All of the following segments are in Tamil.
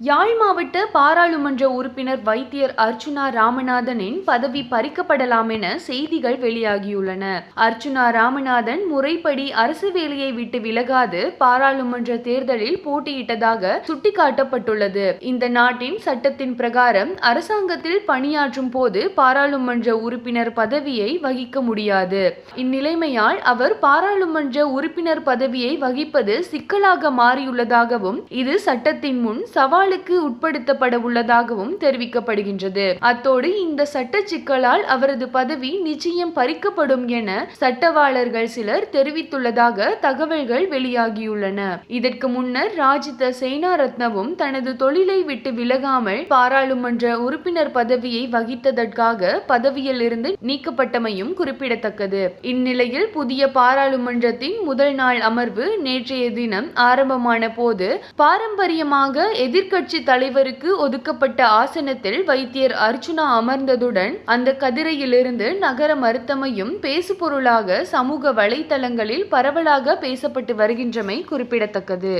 யாழ் மாவட்ட பாராளுமன்ற உறுப்பினர் வைத்தியர் அர்ச்சுனா ராமநாதனின் பதவி பறிக்கப்படலாம் என செய்திகள் வெளியாகியுள்ளன. அர்ச்சுனா ராமநாதன் முறைப்படி அரசு வேலையை விட்டு விலகாது பாராளுமன்ற தேர்தலில் போட்டியிட்டதாக சுட்டிக்காட்டப்பட்டுள்ளது. இந்த நாட்டின் சட்டத்தின் பிரகாரம் அரசாங்கத்தில் பணியாற்றும் போது பாராளுமன்ற உறுப்பினர் பதவியை வகிக்க முடியாது. இந்நிலைமையால் அவர் பாராளுமன்ற உறுப்பினர் பதவியை வகிப்பது சிக்கலாக மாறியுள்ளதாகவும் இது சட்டத்தின் முன் சவாலுக்கு உட்படுத்தப்பட உள்ளதாகவும் தெரிவிக்கப்படுகின்றது. அத்தோடு இந்த சட்ட சிக்கலால் அவரது பதவி நிச்சயம் பறிக்கப்படும் என சட்டவாளர்கள் சிலர் தெரிவித்துள்ளதாக தகவல்கள் வெளியாகியுள்ளன. இதற்கு முன்னர் ராஜித சேனாரத்னவும் தனது தொழிலை விட்டு விலகாமல் பாராளுமன்ற உறுப்பினர் பதவியை வகித்ததற்காக பதவியில் இருந்து நீக்கப்பட்டமையும் குறிப்பிடத்தக்கது. இந்நிலையில் புதிய பாராளுமன்றத்தின் முதல் நாள் அமர்வு நேற்றைய தினம் ஆரம்பமான போது பாரம்பரியமாக எதிர்க்கட்சி தலைவருக்கு ஒதுக்கப்பட்ட ஆசனத்தில் வைத்தியர் அர்ச்சுனா அமர்ந்ததுடன் அந்த கதிரையிலிருந்து நகர மறுத்தமையும் பேசுபொருளாக சமூக வலைதளங்களில் பரவலாக பேசப்பட்டு வருகின்றமை குறிப்பிடத்தக்கது.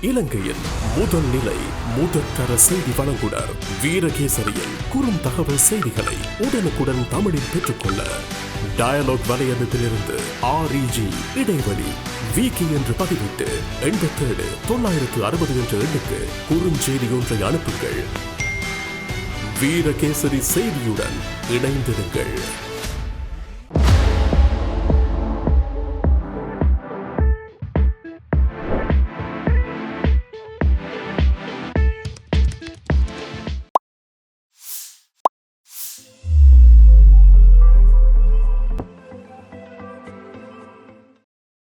இலங்கையின் முதல் நிலை முதற்கர செய்தி வழங்குனர் வீரகேசரியில் குறும் தகவல் செய்திகளை உடனுக்குடன் தமிழில் பெற்றுக்கொள்ள டயலாக் வலையமைப்பிலிருந்து ஆர்இஜி இடைவெளி விகி என்று பதிவிட்டு எண்பத்தேழு தொள்ளாயிரத்து அறுபது என்ற எண்ணுக்கு குறுஞ்செய்தி ஒன்றை அனுப்புங்கள். வீரகேசரி செய்தியுடன் இணைந்திருங்கள்.